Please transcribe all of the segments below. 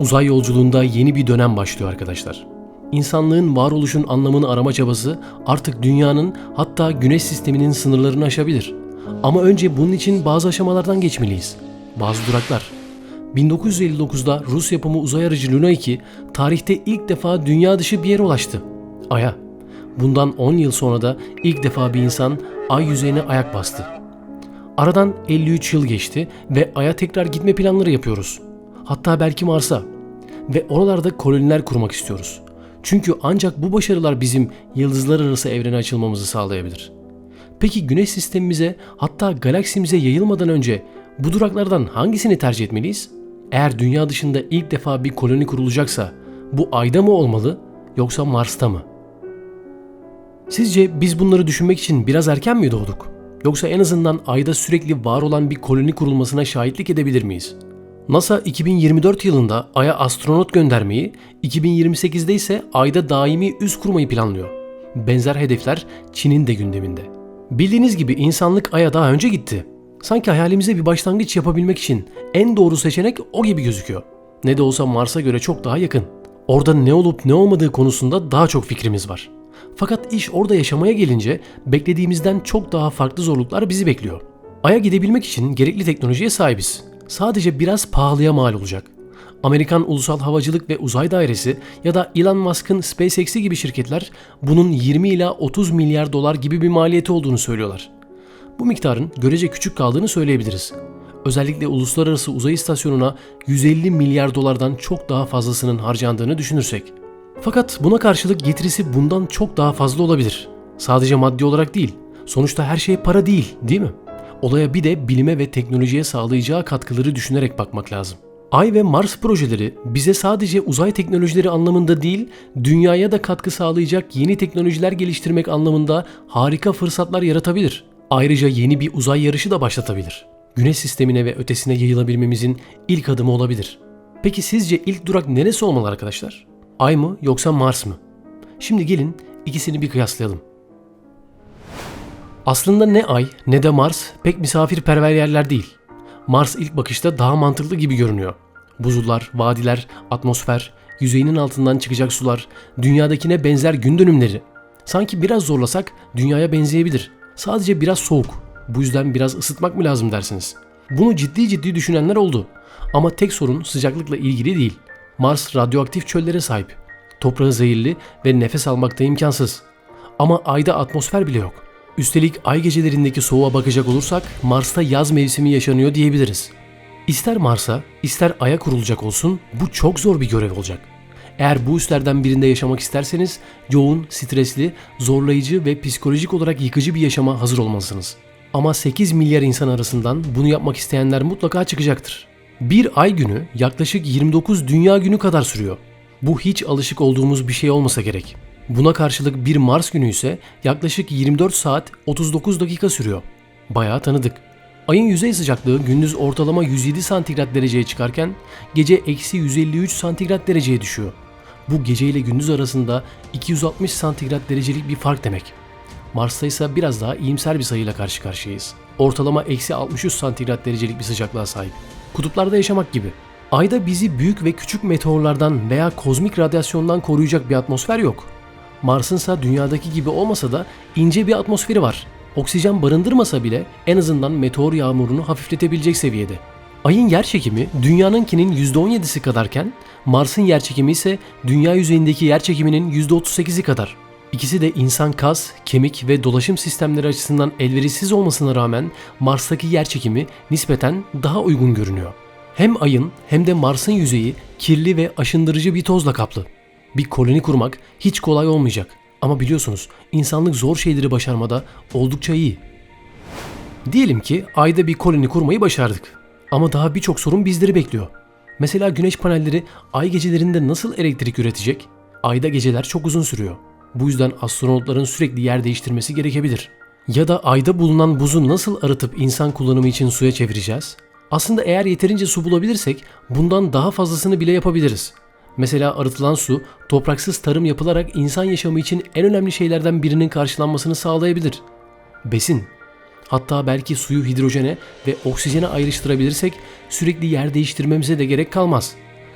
Uzay yolculuğunda yeni bir dönem başlıyor arkadaşlar. İnsanlığın varoluşun anlamını arama çabası artık dünyanın hatta güneş sisteminin sınırlarını aşabilir. Ama önce bunun için bazı aşamalardan geçmeliyiz. Bazı duraklar. 1959'da Rus yapımı uzay aracı Luna 2 tarihte ilk defa dünya dışı bir yere ulaştı. Ay'a. Bundan 10 yıl sonra da ilk defa bir insan ay yüzeyine ayak bastı. Aradan 53 yıl geçti ve Ay'a tekrar gitme planları yapıyoruz. Hatta belki Mars'a. Ve oralarda koloniler kurmak istiyoruz. Çünkü ancak bu başarılar bizim yıldızlar arası evrene açılmamızı sağlayabilir. Peki güneş sistemimize hatta galaksimize yayılmadan önce bu duraklardan hangisini tercih etmeliyiz? Eğer dünya dışında ilk defa bir koloni kurulacaksa bu ayda mı olmalı yoksa Mars'ta mı? Sizce biz bunları düşünmek için biraz erken mi doğduk? Yoksa en azından ayda sürekli var olan bir koloni kurulmasına şahitlik edebilir miyiz? NASA 2024 yılında Ay'a astronot göndermeyi, 2028'de ise Ay'da daimi üs kurmayı planlıyor. Benzer hedefler Çin'in de gündeminde. Bildiğiniz gibi insanlık Ay'a daha önce gitti. Sanki hayalimize bir başlangıç yapabilmek için en doğru seçenek o gibi gözüküyor. Ne de olsa Mars'a göre çok daha yakın. Orada ne olup ne olmadığı konusunda daha çok fikrimiz var. Fakat iş orada yaşamaya gelince beklediğimizden çok daha farklı zorluklar bizi bekliyor. Ay'a gidebilmek için gerekli teknolojiye sahibiz. Sadece biraz pahalıya mal olacak. Amerikan Ulusal Havacılık ve Uzay Dairesi ya da Elon Musk'ın SpaceX'i gibi şirketler bunun 20 ila 30 milyar dolar gibi bir maliyeti olduğunu söylüyorlar. Bu miktarın görece küçük kaldığını söyleyebiliriz. Özellikle uluslararası uzay istasyonuna 150 milyar dolardan çok daha fazlasının harcandığını düşünürsek. Fakat buna karşılık getirisi bundan çok daha fazla olabilir. Sadece maddi olarak değil. Sonuçta her şey para değil, değil mi? Olaya bir de bilime ve teknolojiye sağlayacağı katkıları düşünerek bakmak lazım. Ay ve Mars projeleri bize sadece uzay teknolojileri anlamında değil, dünyaya da katkı sağlayacak yeni teknolojiler geliştirmek anlamında harika fırsatlar yaratabilir. Ayrıca yeni bir uzay yarışı da başlatabilir. Güneş sistemine ve ötesine yayılabilmemizin ilk adımı olabilir. Peki sizce ilk durak neresi olmalı arkadaşlar? Ay mı yoksa Mars mı? Şimdi gelin ikisini bir kıyaslayalım. Aslında ne Ay ne de Mars pek misafirperver yerler değil. Mars ilk bakışta daha mantıklı gibi görünüyor. Buzullar, vadiler, atmosfer, yüzeyinin altından çıkacak sular, dünyadakine benzer gün dönümleri. Sanki biraz zorlasak dünyaya benzeyebilir. Sadece biraz soğuk. Bu yüzden biraz ısıtmak mı lazım dersiniz. Bunu ciddi ciddi düşünenler oldu. Ama tek sorun sıcaklıkla ilgili değil. Mars radyoaktif çöllere sahip. Toprağı zehirli ve nefes almakta imkansız. Ama ayda atmosfer bile yok. Üstelik ay gecelerindeki soğuğa bakacak olursak Mars'ta yaz mevsimi yaşanıyor diyebiliriz. İster Mars'a, ister Ay'a kurulacak olsun bu çok zor bir görev olacak. Eğer bu üslerden birinde yaşamak isterseniz yoğun, stresli, zorlayıcı ve psikolojik olarak yıkıcı bir yaşama hazır olmalısınız. Ama 8 milyar insan arasından bunu yapmak isteyenler mutlaka çıkacaktır. Bir ay günü yaklaşık 29 dünya günü kadar sürüyor. Bu hiç alışık olduğumuz bir şey olmasa gerek. Buna karşılık bir Mars günü ise yaklaşık 24 saat 39 dakika sürüyor. Bayağı tanıdık. Ayın yüzey sıcaklığı gündüz ortalama 107 santigrat dereceye çıkarken gece eksi 153 santigrat dereceye düşüyor. Bu gece ile gündüz arasında 260 santigrat derecelik bir fark demek. Mars'ta ise biraz daha iyimser bir sayıyla karşı karşıyayız. Ortalama eksi 63 santigrat derecelik bir sıcaklığa sahip. Kutuplarda yaşamak gibi. Ayda bizi büyük ve küçük meteorlardan veya kozmik radyasyondan koruyacak bir atmosfer yok. Mars'ın ise dünyadaki gibi olmasa da ince bir atmosferi var. Oksijen barındırmasa bile en azından meteor yağmurunu hafifletebilecek seviyede. Ayın yerçekimi dünyanınkinin %17'si kadarken Mars'ın yerçekimi ise dünya yüzeyindeki yerçekiminin %38'i kadar. İkisi de insan kas, kemik ve dolaşım sistemleri açısından elverişsiz olmasına rağmen Mars'taki yerçekimi nispeten daha uygun görünüyor. Hem Ay'ın hem de Mars'ın yüzeyi kirli ve aşındırıcı bir tozla kaplı. Bir koloni kurmak hiç kolay olmayacak. Ama biliyorsunuz insanlık zor şeyleri başarmada oldukça iyi. Diyelim ki ayda bir koloni kurmayı başardık. Ama daha birçok sorun bizleri bekliyor. Mesela güneş panelleri ay gecelerinde nasıl elektrik üretecek? Ayda geceler çok uzun sürüyor. Bu yüzden astronotların sürekli yer değiştirmesi gerekebilir. Ya da ayda bulunan buzu nasıl arıtıp insan kullanımı için suya çevireceğiz? Aslında eğer yeterince su bulabilirsek bundan daha fazlasını bile yapabiliriz. Mesela arıtılan su topraksız tarım yapılarak insan yaşamı için en önemli şeylerden birinin karşılanmasını sağlayabilir. Besin. Hatta belki suyu hidrojene ve oksijene ayrıştırabilirsek sürekli yer değiştirmemize de gerek kalmaz.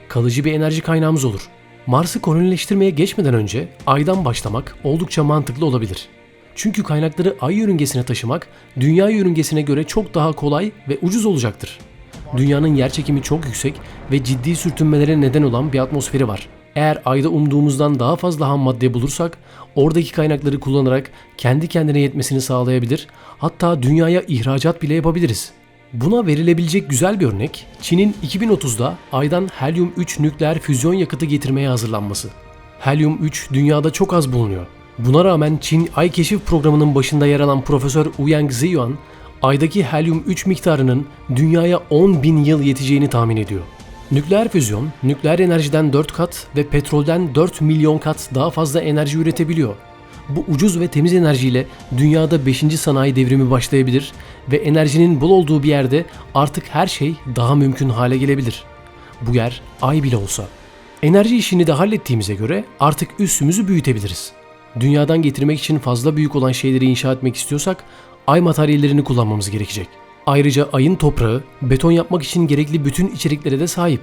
kalıcı bir enerji kaynağımız olur. Mars'ı kolonileştirmeye geçmeden önce Ay'dan başlamak oldukça mantıklı olabilir. Çünkü kaynakları Ay yörüngesine taşımak Dünya yörüngesine göre çok daha kolay ve ucuz olacaktır. Dünyanın yerçekimi çok yüksek ve ciddi sürtünmelere neden olan bir atmosferi var. Eğer ayda umduğumuzdan daha fazla ham madde bulursak oradaki kaynakları kullanarak kendi kendine yetmesini sağlayabilir hatta dünyaya ihracat bile yapabiliriz. Buna verilebilecek güzel bir örnek Çin'in 2030'da aydan helyum 3 nükleer füzyon yakıtı getirmeye hazırlanması. Helyum 3 dünyada çok az bulunuyor. Buna rağmen Çin Ay Keşif Programı'nın başında yer alan Profesör Uyang Ziyuan, aydaki helyum 3 miktarının dünyaya 10 bin yıl yeteceğini tahmin ediyor. Nükleer füzyon, nükleer enerjiden 4 kat ve petrolden 4 milyon kat daha fazla enerji üretebiliyor. Bu ucuz ve temiz enerjiyle dünyada 5. sanayi devrimi başlayabilir ve enerjinin bol olduğu bir yerde artık her şey daha mümkün hale gelebilir. Bu yer ay bile olsa. Enerji işini de hallettiğimize göre artık üssümüzü büyütebiliriz. Dünyadan getirmek için fazla büyük olan şeyleri inşa etmek istiyorsak ay materyallerini kullanmamız gerekecek. Ayrıca ayın toprağı beton yapmak için gerekli bütün içeriklere de sahip.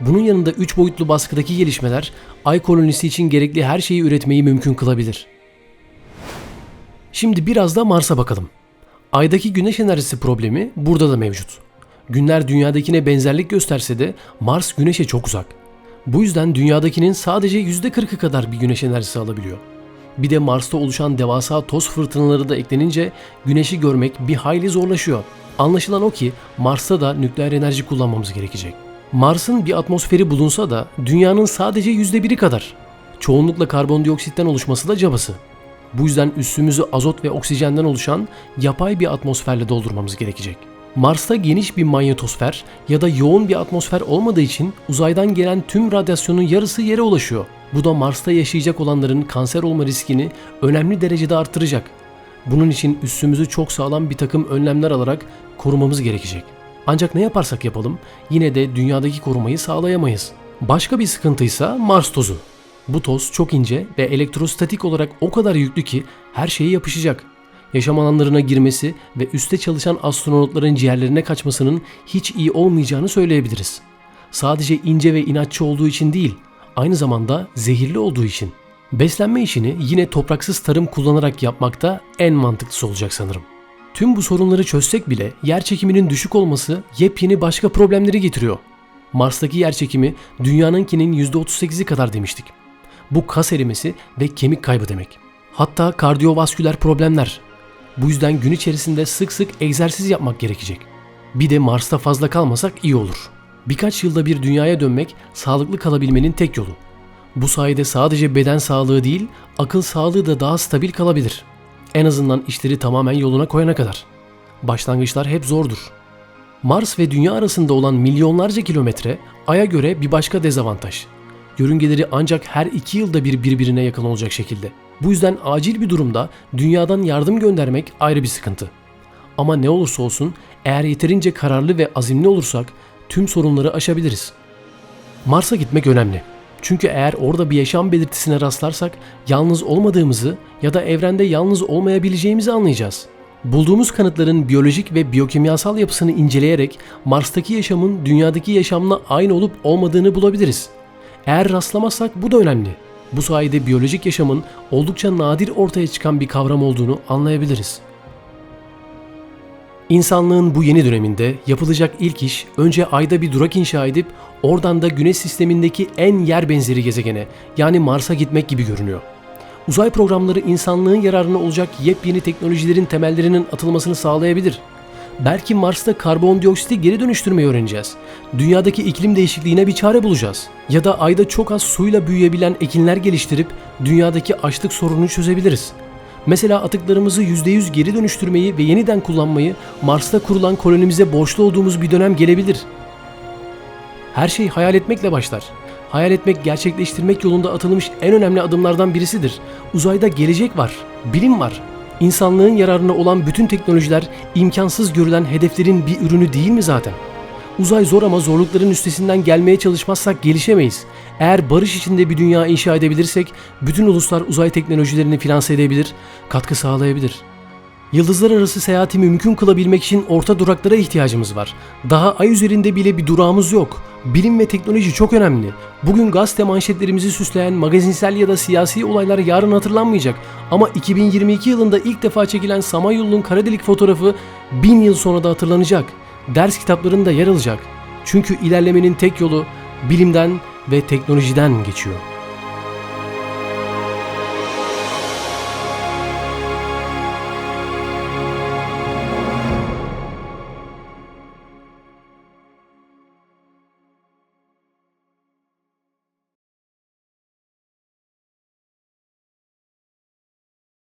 Bunun yanında 3 boyutlu baskıdaki gelişmeler ay kolonisi için gerekli her şeyi üretmeyi mümkün kılabilir. Şimdi biraz da Mars'a bakalım. Aydaki güneş enerjisi problemi burada da mevcut. Günler dünyadakine benzerlik gösterse de Mars güneşe çok uzak. Bu yüzden dünyadakinin sadece %40'ı kadar bir güneş enerjisi alabiliyor. Bir de Mars'ta oluşan devasa toz fırtınaları da eklenince güneşi görmek bir hayli zorlaşıyor. Anlaşılan o ki Mars'ta da nükleer enerji kullanmamız gerekecek. Mars'ın bir atmosferi bulunsa da dünyanın sadece %1'i kadar. Çoğunlukla karbondioksitten oluşması da cabası. Bu yüzden üstümüzü azot ve oksijenden oluşan yapay bir atmosferle doldurmamız gerekecek. Mars'ta geniş bir manyetosfer ya da yoğun bir atmosfer olmadığı için uzaydan gelen tüm radyasyonun yarısı yere ulaşıyor. Bu da Mars'ta yaşayacak olanların kanser olma riskini önemli derecede arttıracak. Bunun için üstümüzü çok sağlam bir takım önlemler alarak korumamız gerekecek. Ancak ne yaparsak yapalım yine de dünyadaki korumayı sağlayamayız. Başka bir sıkıntıysa Mars tozu. Bu toz çok ince ve elektrostatik olarak o kadar yüklü ki her şeye yapışacak. Yaşam alanlarına girmesi ve üste çalışan astronotların ciğerlerine kaçmasının hiç iyi olmayacağını söyleyebiliriz. Sadece ince ve inatçı olduğu için değil, aynı zamanda zehirli olduğu için. Beslenme işini yine topraksız tarım kullanarak yapmakta en mantıklısı olacak sanırım. Tüm bu sorunları çözsek bile yer çekiminin düşük olması yepyeni başka problemleri getiriyor. Mars'taki yer çekimi dünyanınkinin %38'i kadar demiştik. Bu kas erimesi ve kemik kaybı demek. Hatta kardiyovasküler problemler. Bu yüzden gün içerisinde sık sık egzersiz yapmak gerekecek. Bir de Mars'ta fazla kalmasak iyi olur. Birkaç yılda bir dünyaya dönmek sağlıklı kalabilmenin tek yolu. Bu sayede sadece beden sağlığı değil, akıl sağlığı da daha stabil kalabilir. En azından işleri tamamen yoluna koyana kadar. Başlangıçlar hep zordur. Mars ve Dünya arasında olan milyonlarca kilometre Ay'a göre bir başka dezavantaj. Yörüngeleri ancak her iki yılda bir birbirine yakın olacak şekilde. Bu yüzden acil bir durumda dünyadan yardım göndermek ayrı bir sıkıntı. Ama ne olursa olsun eğer yeterince kararlı ve azimli olursak tüm sorunları aşabiliriz. Mars'a gitmek önemli. Çünkü eğer orada bir yaşam belirtisine rastlarsak yalnız olmadığımızı ya da evrende yalnız olmayabileceğimizi anlayacağız. Bulduğumuz kanıtların biyolojik ve biyokimyasal yapısını inceleyerek Mars'taki yaşamın dünyadaki yaşamla aynı olup olmadığını bulabiliriz. Eğer rastlamazsak bu da önemli. Bu sayede biyolojik yaşamın oldukça nadir ortaya çıkan bir kavram olduğunu anlayabiliriz. İnsanlığın bu yeni döneminde yapılacak ilk iş önce ayda bir durak inşa edip oradan da güneş sistemindeki en yer benzeri gezegene yani Mars'a gitmek gibi görünüyor. Uzay programları insanlığın yararına olacak yepyeni teknolojilerin temellerinin atılmasını sağlayabilir. Belki Mars'ta karbondioksiti geri dönüştürmeyi öğreneceğiz. Dünyadaki iklim değişikliğine bir çare bulacağız. Ya da ayda çok az suyla büyüyebilen ekinler geliştirip dünyadaki açlık sorununu çözebiliriz. Mesela atıklarımızı %100 geri dönüştürmeyi ve yeniden kullanmayı Mars'ta kurulan kolonimize borçlu olduğumuz bir dönem gelebilir. Her şey hayal etmekle başlar. Hayal etmek gerçekleştirmek yolunda atılmış en önemli adımlardan birisidir. Uzayda gelecek var, bilim var. İnsanlığın yararına olan bütün teknolojiler imkansız görülen hedeflerin bir ürünü değil mi zaten? Uzay zor ama zorlukların üstesinden gelmeye çalışmazsak gelişemeyiz. Eğer barış içinde bir dünya inşa edebilirsek bütün uluslar uzay teknolojilerini finanse edebilir, katkı sağlayabilir. Yıldızlar arası seyahati mümkün kılabilmek için orta duraklara ihtiyacımız var. Daha ay üzerinde bile bir durağımız yok. Bilim ve teknoloji çok önemli. Bugün gazete manşetlerimizi süsleyen magazinsel ya da siyasi olaylar yarın hatırlanmayacak. Ama 2022 yılında ilk defa çekilen Samanyolu'nun kara delik fotoğrafı bin yıl sonra da hatırlanacak. Ders kitaplarında yer alacak. Çünkü ilerlemenin tek yolu bilimden ve teknolojiden geçiyor.